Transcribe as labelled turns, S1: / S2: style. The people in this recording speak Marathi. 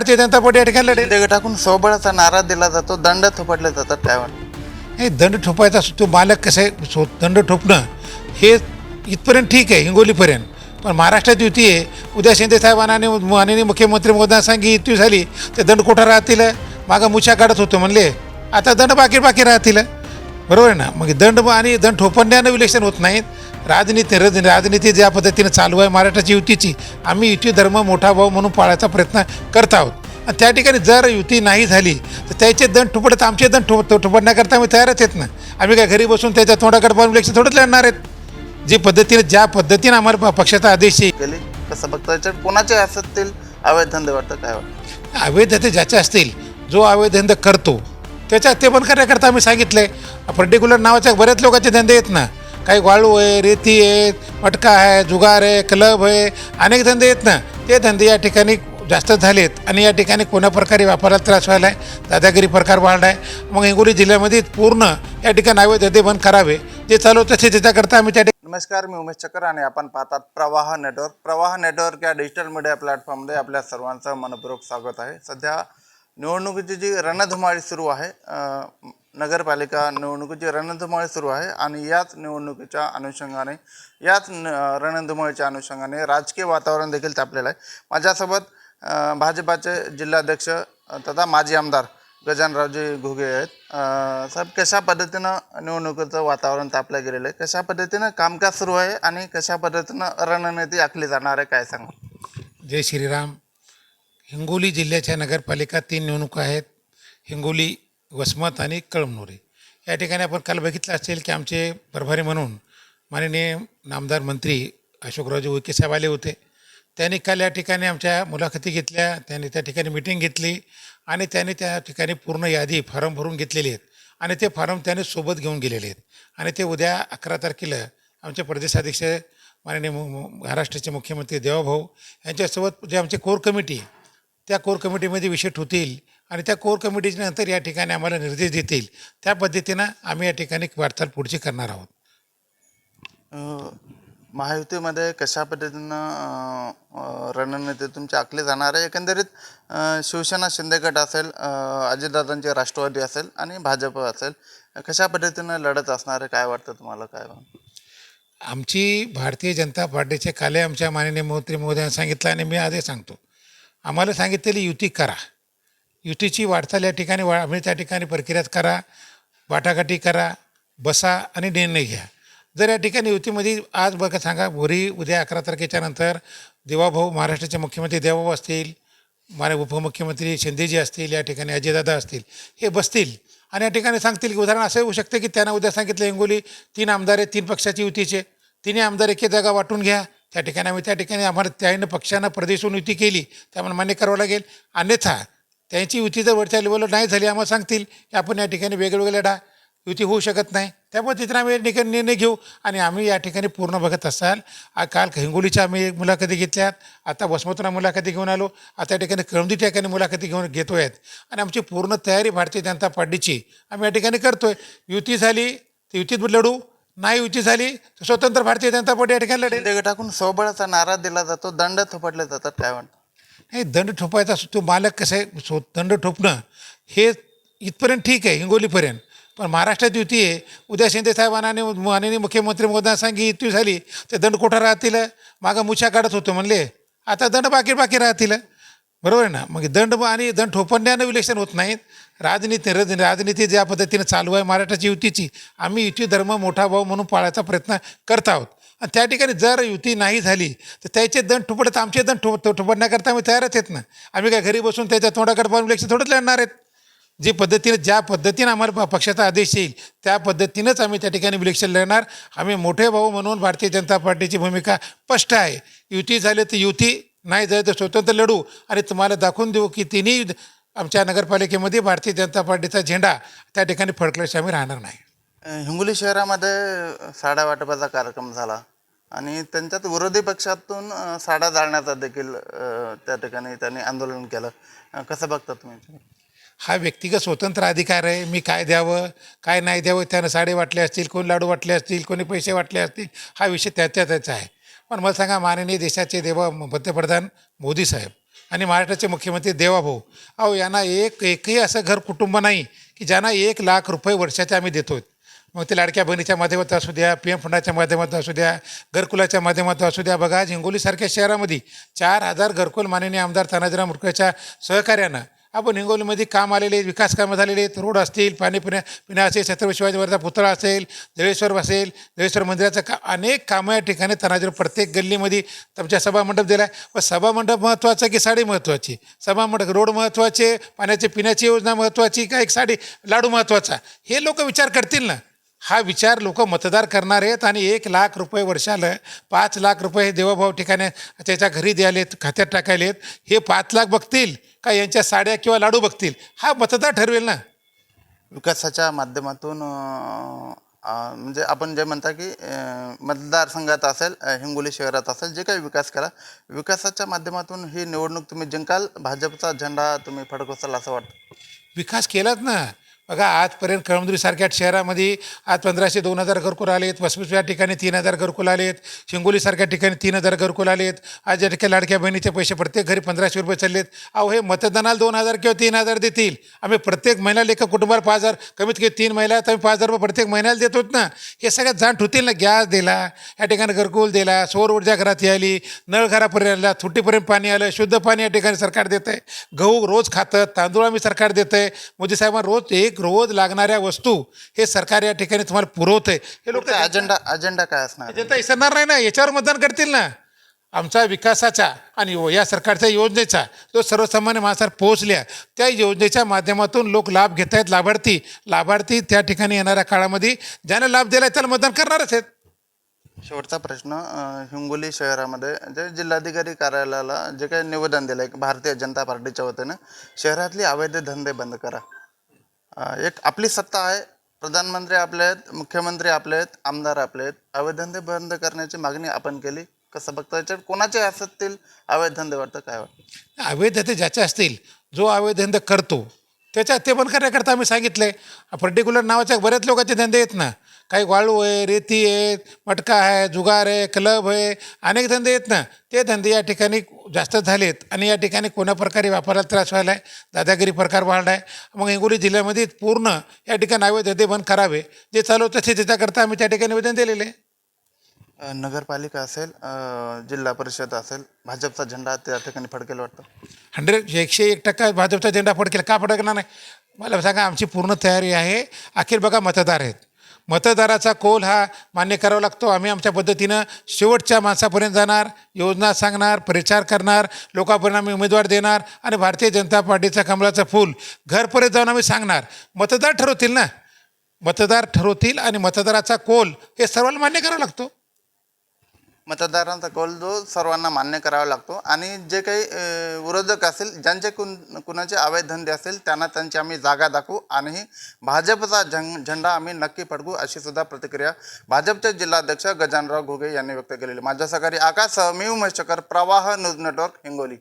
S1: भारतीय जनता पार्टी या ठिकाणी लढेल.
S2: गटाकडून सोबळाचा नारा दिला जातो दंड थोपटले जातात वाटतं
S1: हे दंड ठोपायचा तो मालक कसं आहे सो दंड ठोपणं हे इथपर्यंत ठीक आहे हिंगोलीपर्यंत. पण महाराष्ट्रात युती आहे उद्या शिंदे साहेबांना माननीय मुख्यमंत्री मोदींना सांगी युती झाली ते दंड कुठं राहतील? मागं मुछा काढत होतो म्हणले. आता दंड बाकी बाकी राहतील. बरोबर आहे ना? मग दंड आणि दंड ठोपण्यानं विलेक्शन होत नाहीत. राजनीती रज- राजनीती ज्या पद्धतीनं चालू आहे महाराष्ट्राची युतीची आम्ही युती धर्म मोठा भाऊ म्हणून पाळायचा प्रयत्न करत आहोत. आणि त्या ठिकाणी जर युती नाही झाली तर त्याचे दंड ठुपडत आमचे दंड ठोप ठोपडण्याकरता आम्ही तयारच आहेत ना? आम्ही काय घरी बसून त्याच्या तोंडाकडे पाहून इलेक्शन थोडंच लढणार आहेत. जी पद्धतीने ज्या पद्धतीने आम्हाला पक्षाचा आदेश येईल
S2: कसं बघता कोणाचे असतील? अवैध धंदे वाटतं काय वाटतं?
S1: अवैध धंदे ज्याचे असतील जो अवैध धंदे करतो त्याच्यात ते पण करण्याकरता आम्ही सांगितलं आहे पर्टिक्युलर नावाच्या बऱ्याच लोकांचे धंदे आहेत ना. काही वाळू आहे रेती आहे मटका आहे जुगार आहे क्लब आहे अनेक धंदे आहेत ना. ते धंदे या ठिकाणी जास्त झालेत आणि या ठिकाणी कोणा प्रकारे व्यापाराला त्रास व्हायला आहे दादागिरी प्रकार वाढला आहे मग हिंगोली जिल्ह्यामध्ये पूर्ण या ठिकाणी अवैध धंदे बंद करावे. जे चालू तसे त्याच्याकरता आम्ही त्या ठिकाणी
S2: नमस्कार मी उमेश चकर आणि आपण पाहतात प्रवाह नेटवर्क. प्रवाह नेटवर्क या डिजिटल मीडिया प्लॅटफॉर्ममध्ये आपल्या सर्वांचं मनपूर्वक स्वागत आहे. सध्या निवडणुकीची जी रणधुमाळी सुरू आहे नगरपालिका निवडणुकीची रणधुमाळी सुरू आहे आणि याच निवडणुकीच्या अनुषंगाने याच न- रणधुमाळीच्या अनुषंगाने राजकीय वातावरण देखील तापलेलं आहे. माझ्यासोबत भाजपाचे जिल्हाध्यक्ष तथा माजी आमदार गजानरावजी घुगे आहेत. साहेब कशा पद्धतीनं निवडणुकीचं वातावरण तापलं गेलेलं आहे? कशा पद्धतीनं कामकाज सुरू आहे आणि कशा पद्धतीनं रणनीती आखली जाणार आहे? काय सांगा
S1: जय श्रीराम. हिंगोली जिल्ह्याच्या नगरपालिका तीन निवडणुका आहेत. हिंगोली वसमत आणि कळमनुरी. या ठिकाणी आपण काल बघितलं असेल की आमचे प्रभारी म्हणून माननीय नामदार मंत्री अशोकरावजी उईके साहेब आले होते. त्यांनी काल या ठिकाणी आमच्या मुलाखती घेतल्या. त्यांनी त्या ठिकाणी मिटिंग घेतली आणि त्यांनी त्या ठिकाणी पूर्ण यादी फॉर्म भरून घेतलेली आहेत. आणि ते फॉर्म त्याने सोबत घेऊन गेलेले आहेत. आणि ते उद्या अकरा तारखेला आमचे प्रदेशाध्यक्ष माननीय मु- महाराष्ट्राचे मुख्यमंत्री देवाभाऊ यांच्यासोबत जे आमचे कोर कमिटी आहे, त्या कोर कमिटीमध्ये विषय होतील आणि त्या कोर कमिटीच्या नंतर या ठिकाणी आम्हाला निर्देश देतील. त्या पद्धतीनं आम्ही या ठिकाणी वाटचाल पुढची करणार आहोत.
S2: महायुतीमध्ये कशा पद्धतीनं रणनीती तुमची आखली जाणार आहे? एकंदरीत शिवसेना शिंदे गट असेल अजितदादांचे राष्ट्रवादी असेल आणि भाजप असेल कशा पद्धतीनं लढत असणार आहे? काय वाटतं तुम्हाला? काय
S1: आमची भारतीय जनता पार्टीचे काले आमच्या माननीय मंत्री महोदयांनी सांगितलं आणि मी आधी सांगतो. आम्हाला सांगितलेली युती करा. युतीची वाटचाल या ठिकाणी वा आम्ही त्या ठिकाणी प्रक्रियात करा वाटाघाटी करा बसा आणि निर्णय घ्या. जर या ठिकाणी युतीमध्ये आज बघा सांगा भोरी उद्या अकरा तारखेच्या नंतर देवाभाऊ महाराष्ट्राचे मुख्यमंत्री देवाभाऊ असतील माने उपमुख्यमंत्री शिंदेजी असतील या ठिकाणी अजयदादा असतील हे बसतील आणि या ठिकाणी सांगतील की उदाहरण असं होऊ शकतं की त्यांना उद्या सांगितलं हिंगोली तीन आमदार आहेत तीन पक्षाची युतीचे. तिन्ही आमदार एके जागा वाटून घ्या. त्या ठिकाणी आम्ही त्या ठिकाणी आम्हाला त्यानं पक्षानं प्रदेशून युती केली. त्यामुळे मान्य करावं लागेल. अन्यथा त्यांची युती जर वरच्या लेवलवर नाही झाली आम्हाला सांगतील की आपण या ठिकाणी वेगवेगळ्या लढा युती होऊ शकत नाही. त्यामुळे तिथं आम्ही या ठिकाणी निर्णय घेऊ आणि आम्ही या ठिकाणी पूर्ण बघत असाल. काल हिंगोलीच्या आम्ही एक मुलाखती घेतल्यात. आता वसमतला मुलाखती घेऊन आलो. आता या ठिकाणी कळमदी ठिकाणी मुलाखती घेऊन घेतो आहेत आणि आमची पूर्ण तयारी भारतीय जनता पार्टीची आम्ही या ठिकाणी करतोय. युती झाली तर युतीत लढू. नाही युती झाली तर स्वतंत्र भारतीय जनता पार्टी या ठिकाणी लढेल.
S2: शिंदे गटाकडून सोबळाचा नारा दिला जातो दंड थोपटले जातात काय वाटतं?
S1: नाही दंड ठोपायचा तो मालक कसं आहे सो दंड ठोपणं हे इथपर्यंत ठीक आहे हिंगोलीपर्यंत. पण महाराष्ट्रात युती आहे उद्या शिंदे साहेबांना माननीय मुख्यमंत्री मोदींना सांगी युती झाली ते दंड कुठं राहतील? मागं मुछा काढत होतो म्हणले आता दंड बाकी बाकी राहतील. बरोबर आहे ना? मग दंड आणि दंड ठोपण्यानं विलक्षण होत नाहीत. राजनीती रज राजनीती ज्या पद्धतीने चालू आहे महाराष्ट्राची युतीची आम्ही युती धर्म मोठा भाऊ म्हणून पाळायचा प्रयत्न करत आहोत. आणि त्या ठिकाणी जर युती नाही झाली तर त्याचे दंड ठोपडत आमचे दंड ठोप ठोपडण्याकरता आम्ही तयारच आहेत ना? आम्ही काय घरी बसून त्याच्या तोंडाकडे पाहून इलेक्शन थोडंच लढणार आहेत? जी पद्धतीने ज्या पद्धतीने आम्हाला प- पक्षाचा आदेश येईल त्या पद्धतीनंच आम्ही त्या ठिकाणी इलेक्शन लढणार. आम्ही मोठे भाऊ म्हणून भारतीय जनता पार्टीची भूमिका स्पष्ट आहे. युती झाली तर युती नाही तर स्वतंत्र लढू. आणि तुम्हाला दाखवून देऊ की तिन्ही आमच्या नगरपालिकेमध्ये भारतीय जनता पार्टीचा झेंडा त्या ठिकाणी फडकल्याशिवाय आम्ही राहणार नाही.
S2: हिंगोली शहरामध्ये साड्या वाटपाचा कार्यक्रम झाला. आणि त्यांच्यात विरोधी पक्षातून अं, साड्या जाळण्याचा देखील त्या ठिकाणी त्यांनी आंदोलन केलं. कसं बघता तुम्ही?
S1: हा व्यक्तिगत स्वतंत्र अधिकार आहे. मी काय द्यावं काय नाही द्यावं त्यानं साडे वाटले असतील कोणी लाडू वाटले असतील कोणी पैसे वाटले असतील हा विषय त्याच्या त्याचा आहे. पण मला सांगा माननीय देशाचे देवा पंतप्रधान मोदी साहेब आणि महाराष्ट्राचे मुख्यमंत्री देवाभाऊ अहो यांना एक एकही असं घर कुटुंब नाही की ज्यांना एक लाख रुपये वर्षाचे आम्ही देतोय. मग ते लाडक्या बहिणीच्या माध्यमातून असू द्या पी एम फंडाच्या माध्यमातून असू द्या घरकुलाच्या माध्यमातून असू द्या बघा आज हिंगोलीसारख्या शहरामध्ये चार हजार घरकुल माननीय आमदार तानाजीराव मुरकळच्या सहकार्यानं आपण हिंगोलीमध्ये काम आलेले विकास कामं झालेले आहेत रोड असतील पाणी पिण्या पिण्या असेल छत्रपती शिवाजी पुतळा असेल जळेश्वर असेल जळेश्वर मंदिराचं का अनेक कामं या ठिकाणी तनाजीवर प्रत्येक गल्लीमध्ये तुमच्या सभामंडप दिला आहे व सभामंडप महत्त्वाचा की साडी महत्त्वाची सभामंडप रोड महत्त्वाचे पाण्याची पिण्याची योजना महत्त्वाची का एक साडी लाडू महत्त्वाचा हे लोक विचार करतील ना. हा विचार लोक मतदार करणार आहेत आणि एक लाख रुपये वर्षाला पाच लाख रुपये हे देवाभाऊ ठिकाणी त्याच्या घरी द्यालेत खात्यात टाकायलेत हे पाच लाख बघतील का यांच्या साड्या किंवा लाडू बघतील? हा मतदार ठरवेल ना.
S2: विकासाच्या माध्यमातून म्हणजे आपण जे म्हणता की मतदारसंघात असेल हिंगोली शहरात असेल जे काही विकास करा विकासाच्या माध्यमातून ही निवडणूक तुम्ही जिंकाल भाजपचा झेंडा तुम्ही फडकवसाल असं वाटतं?
S1: विकास केलाच ना. बघा आजपर्यंत कळमदुरीसारख्या शहरामध्ये आज पंधराशे दोन हजार घरकुल आलेत वसपूस या ठिकाणी तीन हजार घरकुल आलेत हिंगोलीसारख्या ठिकाणी तीन हजार घरकुल आलेत आज या ठिकाणी लाडक्या बहिणीचे पैसे प्रत्येक घरी पंधराशे रुपये चाललेत. अहो हे मतदानाला दोन हजार किंवा तीन हजार देतील. आम्ही प्रत्येक महिन्याला लेखक कुटुंबाला पाच हजार कमीत कमी तीन महिला तर आम्ही पाच हजार रुपये प्रत्येक महिन्याला देतो ना. हे सगळ्यात जाण ठेवतील ना गॅस दिला या ठिकाणी घरकुल दिला सौर ऊर्जा घरात यायली नळ घरापर्यंत आला थुट्टीपर्यंत पाणी आलं शुद्ध पाणी या ठिकाणी सरकार देतं आहे गहू रोज खातं तांदूळ आम्ही सरकार देतं आहे मोदी साहेबांना रोज एक रोज लागणाऱ्या वस्तू हे सरकार या ठिकाणी तुम्हाला पुरवतं आहे हे लोक
S2: अजेंडा अजेंडा काय असणार?
S1: जनता विसरणार नाही ना याच्यावर मतदान करतील ना. आमचा विकासाचा आणि या सरकारच्या योजनेचा जो सर्वसामान्य माणसावर पोहोचल्या त्या योजनेच्या माध्यमातून लोक लाभ घेत आहेत लाभार्थी लाभार्थी त्या ठिकाणी येणाऱ्या काळामध्ये ज्याने लाभ दिला त्याला मतदान करणारच आहेत.
S2: शेवटचा प्रश्न अं, हिंगोली शहरामध्ये जे जिल्हाधिकारी कार्यालयाला जे काही निवेदन दिलं आहे भारतीय जनता पार्टीच्या वतीनं शहरातली अवैध धंदे बंद करा. एक आपली सत्ता आहे. प्रधानमंत्री आपले आहेत मुख्यमंत्री आपले आहेत आमदार आपले आहेत. अवैध धंदे बंद करण्याची मागणी आपण केली. कसं बघता याच्यात कोणाचे असतील अवैध धंदे वाटतं काय वाटतं?
S1: अवैध धंदे ज्याचे असतील जो अवैध धंदे करतो त्याच्या ते बंद करण्याकरता आम्ही सांगितलं आहे पर्टिक्युलर नावाच्या बऱ्याच लोकांचे धंदे आहेत ना काही वाळू आहे रेती आहे मटका आहे जुगार आहे क्लब आहे अनेक धंदे आहेत ना. ते धंदे या ठिकाणी जास्त झालेत आणि या ठिकाणी कोणा प्रकारे वापरायला त्रास व्हायला आहे? दादागिरी प्रकार वाढला आहे. मग हिंगोली जिल्ह्यामध्ये पूर्ण या ठिकाणी अवैध धंदे बंद करावे. जे चालवतं ते त्याच्याकरता आम्ही त्या ठिकाणी निवेदन दिलेले आहे.
S2: नगरपालिका असेल जिल्हा परिषद असेल भाजपचा झेंडा त्या ठिकाणी फडकेल वाटतं.
S1: हंड्रेड एकशे एक टक्का भाजपचा झेंडा फडकेल. का फडकणार नाही? मला सांगा आमची पूर्ण तयारी आहे. अखेर बघा मतदार आहेत. मतदाराचा कोल हा मान्य करावा लागतो. आम्ही आमच्या पद्धतीनं शेवटच्या माणसापर्यंत जाणार योजना सांगणार प्रचार करणार लोकांपर्यंत आम्ही उमेदवार देणार आणि भारतीय जनता पार्टीचा कमलाचं फूल घरपर्यंत जाऊन आम्ही सांगणार. मतदार ठरवतील ना? मतदार ठरवतील आणि मतदाराचा कोल हे सर्वांना मान्य करावा लागतो.
S2: मतदारांचा कौल जो सर्वांना मान्य करावा लागतो. आणि जे काही विरोधक असेल ज्यांचे कुण कुणाचे अवैध धंदे असेल त्यांना त्यांची आम्ही जागा दाखवू आणि भाजपचा झं झेंडा आम्ही नक्की फडकू अशी सुद्धा प्रतिक्रिया भाजपचे जिल्हाध्यक्ष गजानराव घोगे यांनी व्यक्त केलेली माझ्या सहकारी आकाश मी उमेश चकर प्रवाह न्यूज नेटवर्क हिंगोली.